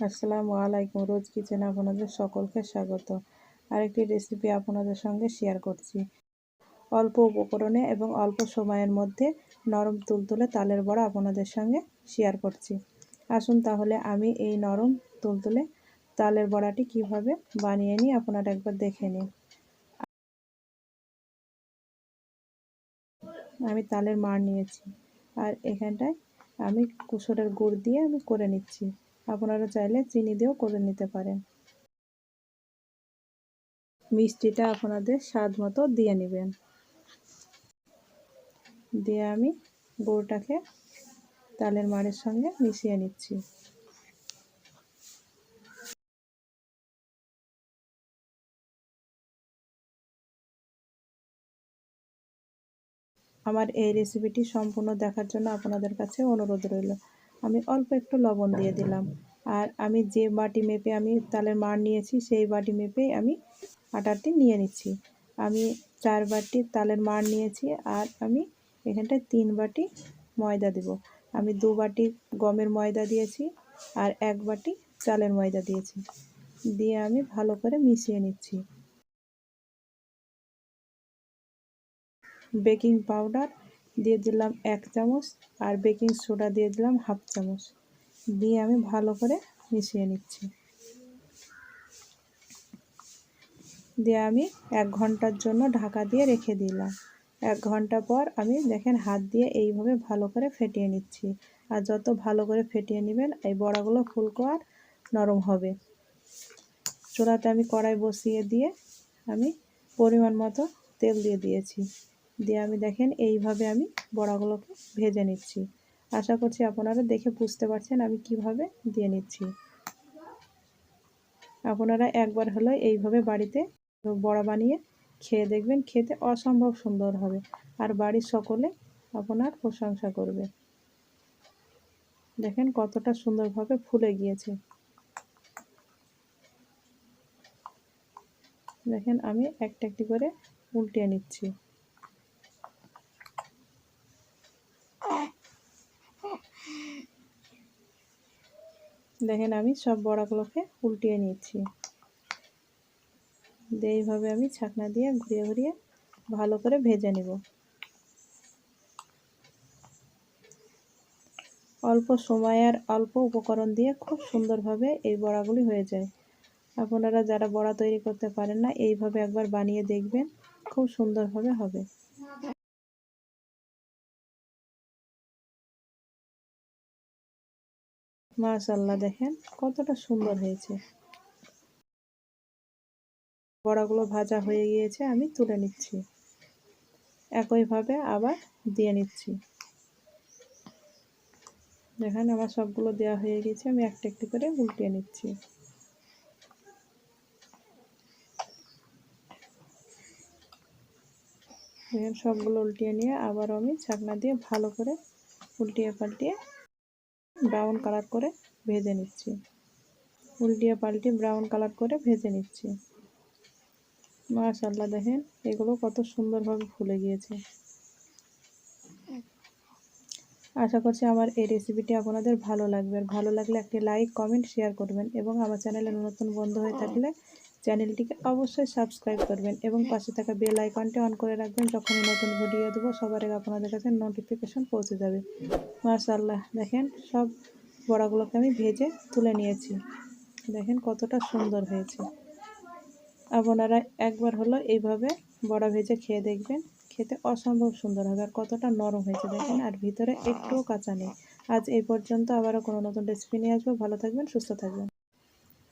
আসসালামু আলাইকুম, রোজ কিচেন আপনাদের সকলকে স্বাগত। আরেকটি রেসিপি আপনাদের সঙ্গে শেয়ার করছি। অল্প উপকরণে এবং অল্প সময়ের মধ্যে নরম তুলতুলে তালের বড়া আপনাদের সঙ্গে শেয়ার করছি। আসুন তাহলে আমি এই নরম তুলতুলে তালের বড়াটি কীভাবে বানিয়ে নিই আপনারা একবার দেখে নিন। আমি তালের মার নিয়েছি আর এখানটায় আমি কুসরের গুড় দিয়ে আমি করে নিচ্ছি। আপনারা চাইলে চিনি দিয়েও করে নিতে পারেন। মিষ্টিটা আপনাদের স্বাদ মতো দিয়ে নেবেন। দিয়ে আমি গুড়টাকে তালের মাড়ের সঙ্গে মিশিয়ে নিচ্ছি। আমার এই রেসিপিটি সম্পূর্ণ দেখার জন্য আপনাদের কাছে অনুরোধ রইল। আমি অল্প একটু লবণ দিয়ে দিলাম। আর আমি যে বাটি মেপে আমি তালের মার নিয়েছি, সেই বাটি মেপেই আমি আটাটি নিয়ে নিচ্ছি। আমি চার বাটি তালের মার নিয়েছি আর আমি এখানটায় তিন বাটি ময়দা দেব। আমি দু বাটি গমের ময়দা দিয়েছি আর এক বাটি চালের ময়দা দিয়েছি। দিয়ে আমি ভালো করে মিশিয়ে নিচ্ছি। বেকিং পাউডার দিয়ে দিলাম এক চামচ আর বেকিং সোডা দিয়ে দিলাম হাফ চামচ। দিয়ে আমি ভালো করে মিশিয়ে নিচ্ছি। দিয়ে আমি এক ঘণ্টার জন্য ঢাকা দিয়ে রেখে দিলাম। এক ঘণ্টা পর আমি দেখেন হাত দিয়ে এইভাবে ভালো করে ফেটিয়ে নিচ্ছি। আর যত ভালো করে ফেটিয়ে নেবেন এই বড়াগুলো ফুলকো আর নরম হবে। চোলাতে আমি কড়াই বসিয়ে দিয়ে আমি পরিমাণ মতো তেল দিয়ে দিয়েছি। দিয়ে আমি দেখেন এইভাবে আমি বড়াগুলোকে ভেজে নিচ্ছি। আশা করছি আপনারা দেখে বুঝতে পারছেন আমি কীভাবে দিয়ে নিচ্ছি। আপনারা একবার হলো এইভাবে বাড়িতে বড়া বানিয়ে খেয়ে দেখবেন, খেতে অসম্ভব সুন্দর হবে আর বাড়ির সকলে আপনার প্রশংসা করবে। দেখেন কতটা সুন্দরভাবে ফুলে গিয়েছে। দেখেন আমি একটা একটি করে উল্টে নিচ্ছি। দেখেন আমি সব বড়াগুলোকে উল্টিয়ে নিচ্ছি। এইভাবে আমি ছাকনা দিয়ে ঘুরিয়ে ঘুরিয়ে ভালো করে ভেজে নেব। অল্প সময় আর অল্প উপকরণ দিয়ে খুব সুন্দরভাবে এই বড়াগুলি হয়ে যায়। আপনারা যারা বড়া তৈরি করতে পারেন না, এইভাবে একবার বানিয়ে দেখবেন, খুব সুন্দরভাবে হবে। মাশাল্লাহ দেখেন কতটা সুন্দর হয়েছে। বড়াগুলো ভাজা হয়ে গিয়েছে, আমি তুলে নিচ্ছি। একইভাবে আবার দিয়ে নিচ্ছি। দেখেন আমার সবগুলো দেওয়া হয়ে গেছে আমি একটা একটি করে উল্টিয়ে নিচ্ছি। সবগুলো উল্টিয়ে নিয়ে আবার আমি ছাকনা দিয়ে ভালো করে উল্টিয়ে পাল্টিয়ে ব্রাউন কালার করে ভেজে নিচ্ছি। উল্টিয়ে পাল্টিয়ে ব্রাউন কালার করে ভেজে নিচ্ছি। মাশাল্লাহ দেখেন এগুলো কত সুন্দরভাবে ফুলে গিয়েছে। আশা করছি আমার এই রেসিপিটি আপনাদের ভালো লাগবে। আর ভালো লাগলে একটি লাইক কমেন্ট শেয়ার করবেন এবং আমার চ্যানেলে নতুন বন্ধু হয়ে থাকলে চ্যানেলটিকে অবশ্যই সাবস্ক্রাইব করবেন এবং পাশে থাকা বেল আইকনটি অন করে রাখবেন যখনই নতুন ভিডিও দেবো, সবার আগে আপনাদের কাছে নোটিফিকেশন পৌঁছে যাবে। মাশাল্লাহ দেখেন সব বড়াগুলোকে আমি ভেজে তুলে নিয়েছি। দেখেন কতটা সুন্দর হয়েছে। আপনারা একবার হলো এইভাবে বড়া ভেজে খেয়ে দেখবেন, খেতে অসম্ভব সুন্দর হবে আর কতটা নরম হয়েছে দেখেন, আর ভিতরে একটুও কাঁচা নেই। আজ এই পর্যন্ত আবারও কোনো নতুন রেসিপি নিয়ে আসব। ভালো থাকবেন, সুস্থ থাকবেন।